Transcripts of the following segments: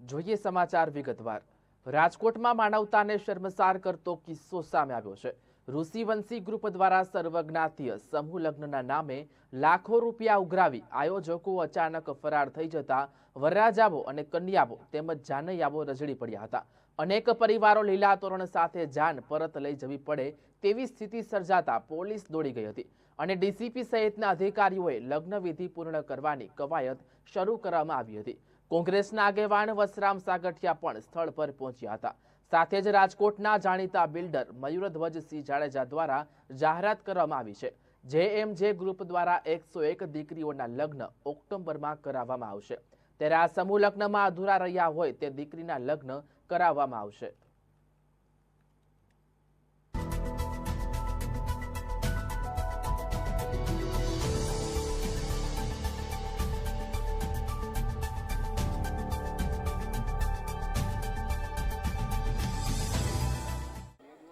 જોઈએ સમાચાર વિગતવાર. રાજકોટમાં માનવતાને શર્મસાર કરતો કિસ્સો સામે આવ્યો છે. ઋષિવંશી ગ્રુપ દ્વારા સર્વજ્ઞાતીય સમૂહ લગ્નના નામે લાખો રૂપિયા ઉઘરાવી આયોજકો અચાનક ફરાર થઈ જતા વરરાજાઓ અને કન્યાઓ તેમજ જાનૈયાઓ રજડી પડ્યા હતા. અનેક પરિવારો લીલા તોરણ સાથે જાન પરત લઈ જવી પડે તેવી સ્થિતિ સર્જાતા પોલીસ દોડી ગઈ હતી અને ડીસીપી સહિતના અધિકારીઓએ લગ્નવિધિ પૂર્ણ કરવાની કવાયત શરૂ કરવામાં આવી હતી. કોંગ્રેસના આગેવાન વસરામ સાગઠિયા પણ સ્થળ પર પહોંચ્યા હતા. સાથે જ રાજકોટના જાણીતા બિલ્ડર મયુરધ્વજસિંહ જાડેજા દ્વારા જાહેરાત કરવામાં આવી છે. જેએમજે ગ્રુપ દ્વારા એકસો એક દીકરીઓના લગ્ન ઓક્ટોબરમાં કરાવવામાં આવશે. ત્યારે આ સમૂહ લગ્નમાં અધૂરા રહ્યા હોય તે દીકરીના લગ્ન કરાવવામાં આવશે.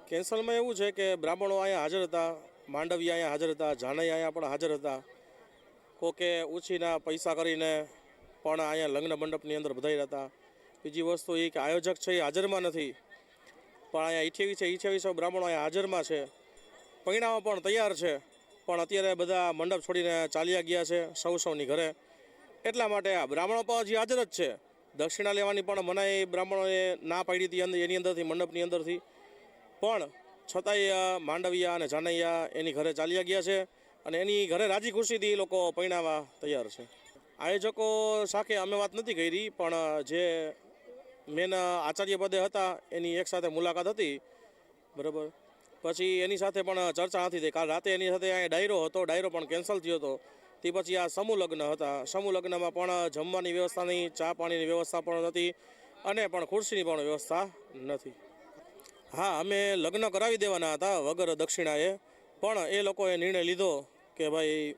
કેન્સલમાં એવું છે કે બ્રાહ્મણો અહીંયા હાજર હતા, માંડવી અહીંયા હાજર હતા જાનૈયા અહીંયા પણ હાજર હતા. કોકે ઉછીના પૈસા કરીને પણ અહીંયા લગ્ન મંડપની અંદર બધાઈ હતા. બીજી વસ્તુ એ કે આયોજક છે એ હાજરમાં નથી. પણ અહીંયા અઠ્યાવીસે અઠ્યાવીસો બ્રાહ્મણો અહીંયા હાજરમાં છે. પરિણામો પણ તૈયાર છે, પણ અત્યારે બધા મંડપ છોડીને ચાલ્યા ગયા છે સૌ સૌની ઘરે. એટલા માટે આ બ્રાહ્મણો પણ હજી હાજર જ છે. દક્ષિણા લેવાની પણ મનાઈ બ્રાહ્મણોએ ના પાડી હતી એની અંદરથી, મંડપની અંદરથી. પણ છતાંય માંડવિયા અને જાનૈયા એની ઘરે ચાલ્યા ગયા છે અને એની ઘરે રાજી ખુશીથી એ લોકો પરિણામવા તૈયાર છે. આયોજકો સાથે અમે વાત નથી કરી, પણ જે મેન આચાર્ય પદે હતા, એની એક સાથે મુલાકાત હતી. બરાબર? પછી એની સાથે પણ ચર્ચા નથી થઈ. કાલ રાતે એની સાથે અહીંયા ડાયરો હતો, ડાયરો પણ કેન્સલ થયો હતો. તે પછી આ સમૂહ લગ્ન હતા. સમૂહ લગ્નમાં પણ જમવાની વ્યવસ્થા નહીં ચા પાણીની વ્યવસ્થા પણ નથી અને પણ ખુરશીની પણ વ્યવસ્થા નથી. હા, અમે લગ્ન કરાવી દેવાના હતા વગર દક્ષિણાએ. પણ એ લોકોએ નિર્ણય લીધો કે ભાઈ,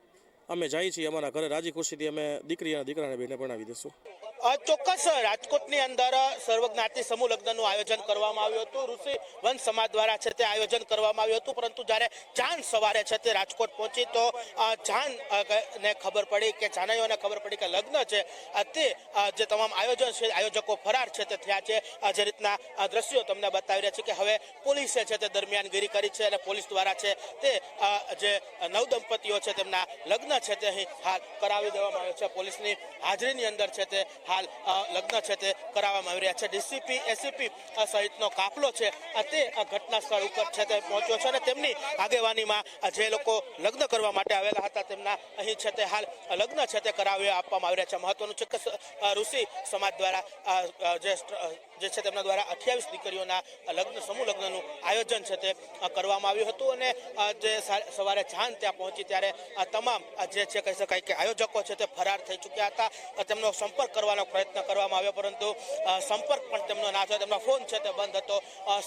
અમે જઈએ છીએ અમારા ઘરે, રાજી ખુશીથી અમે દીકરી અને દીકરાને બેને ભણાવી દઈશું ચોક્કસ રાજકોટની અંદર સર્વજ્ઞાતિ સમૂહ લગ્નનું આયોજન કરવામાં આવ્યું હતું. ઋષિ વંશ સમાજ દ્વારા છે તે આયોજન કરવામાં આવ્યું હતું. પરંતુ જ્યારે જાન સવારે છે તે રાજકોટ પહોંચી તો જાન ને ખબર પડી કે જાનૈયોને ખબર પડી કે લગ્ન છે તે જે તમામ આયોજન છે, આયોજકો ફરાર છે તે થયા છે. જે રીતના દ્રશ્યો તમને બતાવી રહ્યા છે કે હવે પોલીસે છે તે દરમિયાનગીરી કરી છે અને પોલીસ દ્વારા છે તે જે નવ દંપતીઓ છે તેમના લગ્ન છે તે અહીં હાલ કરાવી દેવામાં આવ્યો છે. પોલીસની હાજરીની અંદર છે તે હાલ લગ્ન છે તે કરાવવામાં આવી રહ્યા છે. ડીસીપી, એસીપી સહિતનો કાફલો છે. તે ઘટના સ્થળ ઉપર છે તે પહોંચ્યો છે અને તેમની આગેવાનીમાં જે લોકો લગ્ન કરવા માટે આવેલા હતા તેમના અહીં છે તે હાલ લગ્ન છે તે કરાવી આપવામાં આવી રહ્યા છે. મહત્વનું છે કે ઋષિ સમાજ દ્વારા જે જે છે તેમના દ્વારા અઠ્યાવીસ દીકરીઓના લગ્ન, સમૂહ લગ્નનું આયોજન છે તે કરવામાં આવ્યું હતું અને જે સવારે જાન ત્યાં પહોંચી ત્યારે તમામ જે છે કહી શકાય કે આયોજકો છે તે ફરાર થઈ ચૂક્યા હતા. તેમનો સંપર્ક કરવાનો પ્રયત્ન કરવામાં આવ્યો, પરંતુ સંપર્ક પણ તેમનો ના થયો. તેમનો ફોન છે તે બંધ હતો.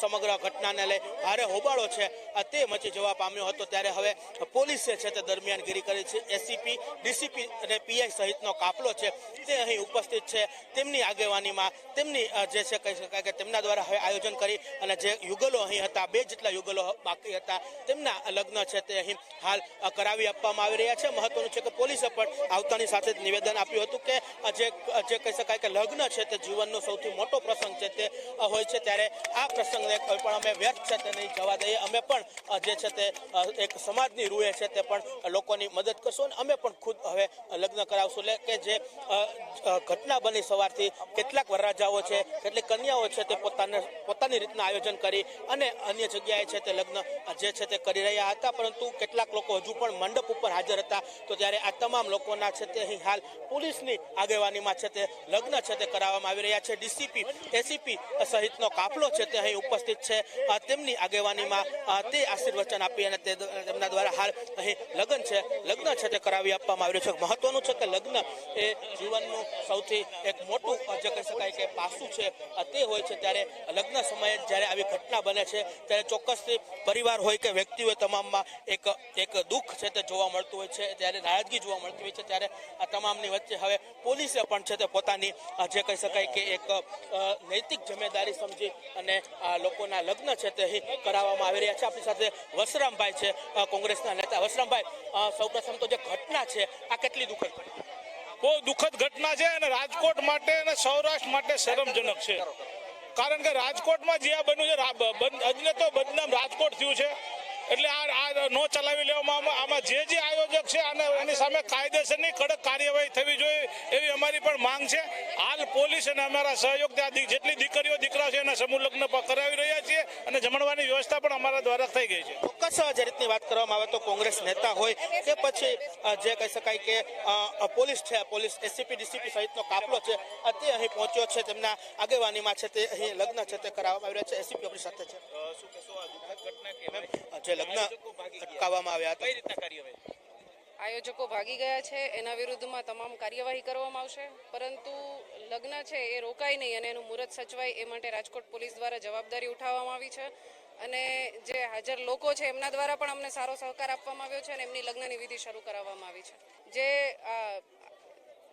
સમગ્ર ઘટનાને લઈ ભારે હોબાળો છે. તે મચી જવા પામ્યો હતો. ત્યારે હવે પોલીસે છે તે દરમિયાનગીરી કરી છે. એસીપી ડીસીપી અને પીઆઈ સહિતનો કાફલો છે તે અહીં ઉપસ્થિત છે. તેમની આગેવાનીમાં તેમની જે છે કહી શકાય કે તેમના દ્વારા હવે આયોજન કરી અને જે યુગલો અહીં હતા, બે જેટલા યુગલો બાકી હતા, તેમના લગ્ન છે તે અહીં હાલ કરાવી આપવામાં આવી રહ્યા છે. મહત્વનું છે કે પોલીસે પણ આવતાની સાથે જ નિવેદન આપ્યું હતું કે જે કહી શકાય કે લગ્ન છે તે જીવનનો સૌથી મોટો પ્રસંગ છે તે હોય છે ત્યારે આ પ્રસંગને કોઈ પણ અમે વ્યર્થ છે તે નહીં જવા દઈએ. અમે પણ જે છે તે એક સમાજની રૂએ છે તે પણ લોકોની મદદ કરશું અને અમે પણ ખુદ હવે લગ્ન કરાવશું. એટલે કે જે ઘટના બની સવારથી, કેટલાક વરરાજાઓ છે, કેટલીક કન્યાઓ છે તે પોતાને, પોતાની રીતના આયોજન કરી અને અન્ય જગ્યાએ છે તે લગ્ન જે છે તે કરી રહ્યા હતા. પરંતુ કેટલાક લોકો હજુ પણ મંડપ ઉપર હાજર હતા. તો ત્યારે આ તમામ લોકોના છે તે અહીં હાલ પોલીસની આગેવાનીમાં છે તે લગ્ન છે તે કરાવવામાં આવી રહ્યા છે. ડીસીપી, એસીપી સહિતનો કાફલો છે તે અહીં ઉપસ્થિત છે. તેમની આગેવાનીમાં તે આશીર્વચન આપી અને તેમના દ્વારા હાલ અહીં લગ્ન છે. લગ્ન છે તે કરાવી આપવામાં આવી રહ્યું છે. મહત્વનું છે કે લગ્ન એ જીવનનું સૌથી એક મોટું જે કહી શકાય કે પાસું છે તે હોય છે ત્યારે લગ્ન સમયે જ્યારે આવી ઘટના બને છે, ત્યારે ચોક્કસથી પરિવાર હોય કે વ્યક્તિ હોય તમામમાં એક એક દુઃખ છે તે જોવા મળતું હોય છે. ત્યારે નારાજગી જોવા મળતી હોય છે, ત્યારે આ તમામની વચ્ચે હવે પોલીસે પણ છે તે પોતાની જે કહી શકાય કે એક નૈતિક જિમ્મેદારી સમજી અને આ લોકોના લગ્ન છે તે કરાવવામાં આવી રહ્યા છે. આપણી સાથે વસરામભાઈ છે કોંગ્રેસના નેતા. વસરામભાઈ સૌપ્રથમ તો જે ઘટના છે આ કેટલી દુઃખદ બહુ દુઃખદ ઘટના છે અને રાજકોટ માટે અને સૌરાષ્ટ્ર માટે શરમજનક છે. કારણ કે રાજકોટમાં જે આ બન્યું છે અજને તો બદનામ રાજકોટ થયું છે. એટલે આ નો ચલાવી લેવામાં આમાં- જે જે આયોજક છે અને એની સામે કાયદેસરની કડક કાર્યવાહી થવી જોઈએ એવી અમારી પણ માંગ છે. હાલ પોલીસ અને અમારા સહયોગ આ દી- જેટલી દીકરીઓ દીકરા છે એના સમૂહ લગ્ન કરાવી રહ્યા છીએ અને જમણવાની વ્યવસ્થા પણ અમારા દ્વારા થઈ ગઈ છે. ચોક્કસ જે રીતની વાત કરવામાં આવે તો કોંગ્રેસ નેતા હોય કે પછી જે કહી શકાય કે પોલીસ છે પોલીસ એસીપી ડીસીપી સહિતનો કાફલો છે તે અહીં પહોંચ્યો છે તેમના આગેવાનીમાં છે તે અહીં લગ્ન છે તે કરાવવામાં આવી રહ્યા છે એસીપી આપણી સાથે છે. શું કહેશો આ દુઃખદ ઘટના કે જે લગ્ન અટકાવવામાં આવ્યા હતા. આયોજકો ભાગી ગયા છે. એના વિરુદ્ધમાં તમામ કાર્યવાહી કરવામાં આવશે. પરંતુ લગ્ન છે એ રોકાય નહીં અને એનું મુહૂર્ત સચવાય એ માટે રાજકોટ પોલીસ દ્વારા જવાબદારી ઉઠાવવામાં આવી છે. અને જે હાજર લોકો છે એમના દ્વારા પણ અમને સારો સહકાર આપવામાં આવ્યો છે અને એમની લગ્નની વિધિ શરૂ કરાવવામાં આવી છે. જે આ,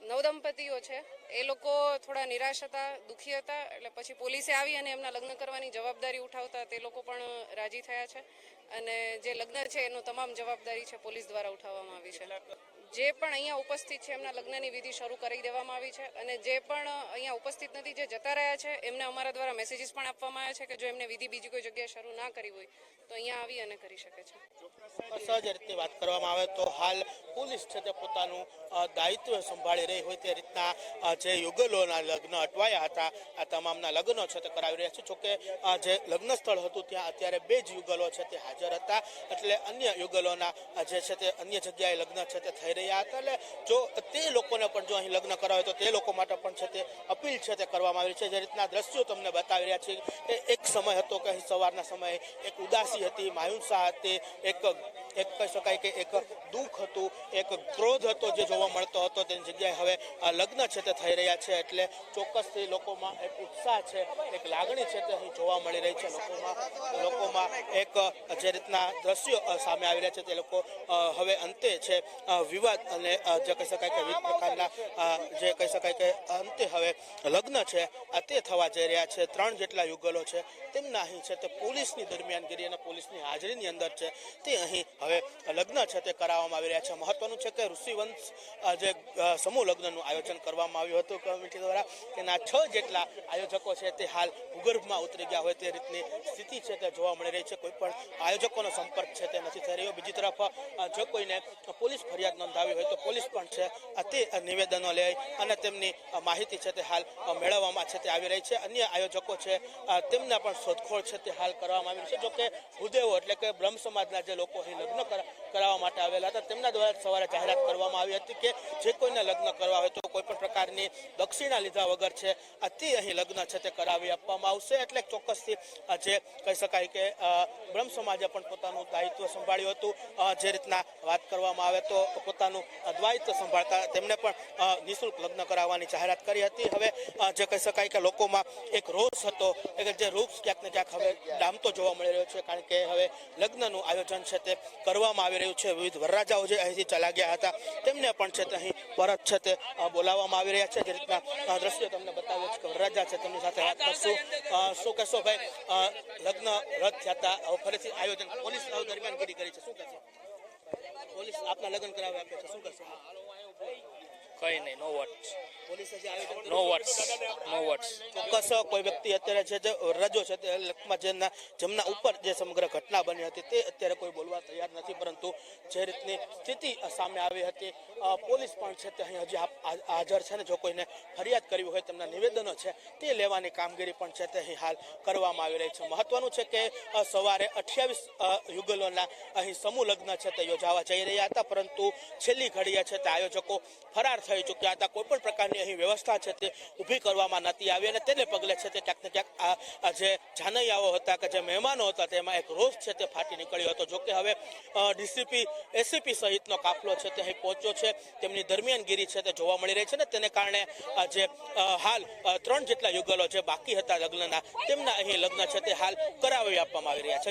નવદંપતીઓ છે. એ લોકો થોડા નિરાશ હતા, દુઃખી હતા, એટલે પછી પોલીસે આવી અને એમના લગ્ન કરવાની જવાબદારી ઉઠાવતા તે લોકો પણ રાજી થયા છે. અને જે લગ્ન છે, એનો તમામ જવાબદારી છે પોલીસ દ્વારા ઉઠાવવામાં આવી છે. જે પણ અહીંયા ઉપસ્થિત છે, એમના લગ્નની વિધિ શરૂ કરી દેવામાં આવી છે અને જે પણ અહીંયા ઉપસ્થિત નથી, જે જતા રહ્યા છે, એમને અમારા દ્વારા મેસેજીસ પણ આપવામાં આવ્યા છે કે જો એમને વિધિ બીજી કોઈ જગ્યાએ શરૂ ના કરી હોય, તો અહીંયા આવી અને કરી શકે છે. સહજ રીતની વાત કરવામાં આવે તો હાલ પોલીસ છે તે પોતાનું દાયિત્વ સંભાળી રહી હોય તે રીતના જે યુગલોના લગ્ન અટવાયા હતા, આ તમામના લગ્નો છે તે કરાવી રહ્યા છે. જોકે જે લગ્ન સ્થળ હતું ત્યાં અત્યારે બે જ યુગલો છે તે હાજર હતા. એટલે અન્ય યુગલોના જે છે તે અન્ય જગ્યાએ લગ્ન છે તે થઈ રહ્યા હતા એટલે જો તે લોકોને પણ જો અહીં લગ્ન કરાવે તો તે લોકો માટે પણ છે તે અપીલ છે તે કરવામાં આવી છે. જે રીતના દ્રશ્યો તમને બતાવી રહ્યા છે કે એક સમય હતો કે સવારના સમયે એક ઉદાસી હતી, માયુસા હતી, એક એક કહી શકાય કે એક દુઃખ હતું, એક ક્રોધ હતો જે જોવા મળતો હતો તેની જગ્યાએ. હવે લગ્ન છે તે થઈ રહ્યા છે એટલે ચોક્કસથી લોકોમાં એક ઉત્સાહ છે, એક લાગણી છે તે અહીં જોવા મળી રહી છે. લોકોમાં લોકોમાં એક જે રીતના દ્રશ્યો સામે આવી રહ્યા છે તે લોકો હવે અંતે છે વિવાદ અને જે કહી શકાય કે વિવિધ પ્રકારના જે કહી શકાય કે અંતે હવે લગ્ન છે તે થવા જઈ રહ્યા છે. ત્રણ જેટલા યુગલો છે, તેમના અહીં છે તે પોલીસની દરમિયાનગીરી અને પોલીસની હાજરીની અંદર છે. તે અહીં હવે લગ્ન છે તે કરાવવામાં આવી રહ્યા છે. મહત્વનું છે કે ઋષિવંશ જે સમૂહ લગ્નનું આયોજન કરવામાં આવ્યું હતું કમિટી દ્વારા. તેના છ જેટલા આયોજકો છે તે હાલ ભૂગર્ભમાં ઉતરી ગયા હોય તે રીતની સ્થિતિ છે તે જોવા મળી રહી છે. કોઈ પણ આયોજકોનો સંપર્ક છે તે નથી થઈ રહ્યો. બીજી તરફ જો કોઈને પોલીસ ફરિયાદ નોંધાવી હોય તો પોલીસ પણ છે તે નિવેદનો લે અને તેમની માહિતી છે તે હાલ મેળવવામાં છે તે આવી રહી છે. અન્ય આયોજકો છે તેમના પણ શોધખોળ છે તે હાલ કરવામાં આવી રહી છે. જોકે હુદેવો એટલે કે બ્રહ્મ સમાજના જે લોકો અહીં લગ્ન કરાવવા માટે આવેલા હતા. તેમના દ્વારા સવારે જાહેરાત કરવામાં આવી હતી કે જે કોઈને લગ્ન કરવા હોય તો કોઈ પણ પ્રકારની દક્ષિણા લીધા વગર છે, અતિ અહીં લગ્ન છે તે કરાવી આપવામાં આવશે. એટલે ચોક્કસથી જે કહી શકાય કે બ્રહ્મ સમાજે પણ પોતાનું દાયિત્વ સંભાળ્યું હતું. જે રીતના વાત કરવામાં આવે તો પોતાનું દ્વાયિત્વ સંભાળતા તેમણે પણ નિઃશુલ્ક લગ્ન કરાવવાની જાહેરાત કરી હતી. હવે જે કહી શકાય કે લોકોમાં એક રોષ હતો જે રોષ ક્યાંક ને ક્યાંક હવે ડામતો જોવા મળી રહ્યો છે, કારણ કે હવે લગ્નનું આયોજન છે તે કરવામાં આવી રહ્યું છે. વિવિધ વરરાજાઓ જે અહીંથી ચલા ગયા હતા, તેમને પણ છે તે અહીં પરત છે તે બોલાવવામાં આવી રહ્યા છે. જે રીતના દ્રશ્યો તમને બતાવ્યો છે કે વરરાજા છે તેમની સાથે વાત કરશું. શું કહેશો ભાઈ? લગ્ન રદ થતા ફરીથી આયોજન પોલીસ દરમિયાન કરી કરી છે. શું કહેશો? પોલીસ આપના લગ્ન કરાવી આપે છે. શું કહેશો? કઈ નહીં, નો આયોજન નો વર્ડ્સ નો વર્ડ્સ ચોક્કસ કોઈ વ્યક્તિ અત્યારે છે જે રજો છે તે લખમાં જેમના જેમના ઉપર જે સમગ્ર ઘટના બની હતી તે અત્યારે કોઈ બોલવા તૈયાર નથી પરંતુ જે રીતની સ્થિતિ સામે આવી હતી પોલીસ પણ છે તે અહીં હજી હાજર છે ને જો કોઈને ફરિયાદ કરવી હોય તેમના નિવેદનો છે તે લેવાની કામગીરી પણ છે તે અહીં હાલ કરવામાં આવી રહી છે. મહત્વનું છે કે સવારે અઠ્યાવીસ યુગલોના અહીં સમૂહ લગ્ન છે તે યોજાવા જઈ રહ્યા હતા પરંતુ છેલ્લી ઘડીએ છે તે આયોજકો ફરાર થઈ ચૂક્યા હતા. કોઈ પણ પ્રકારની અહીં વ્યવસ્થા છે તે ઊભી કરવામાં નથી આવી અને તેને પગલે છે તે ક્યાંક ને ક્યાંક આ જે જાનૈયાઓ હતા કે જે મહેમાનો હતા તેમાં એક રોષ છે તે ફાટી નીકળ્યો હતો. જોકે હવે ડીસીપી, એસીપી સહિતનો કાફલો છે તે અહીં પહોંચ્યો છે. તેમની દરમિયાનગીરી છે તે જોવા મળી રહી છે ને તેને કારણે જે હાલ ત્રણ જેટલા યુગલો જે બાકી હતા લગ્નના તેમના અહીં લગ્ન છે તે હાલ કરાવી આપવામાં આવી રહ્યા છે.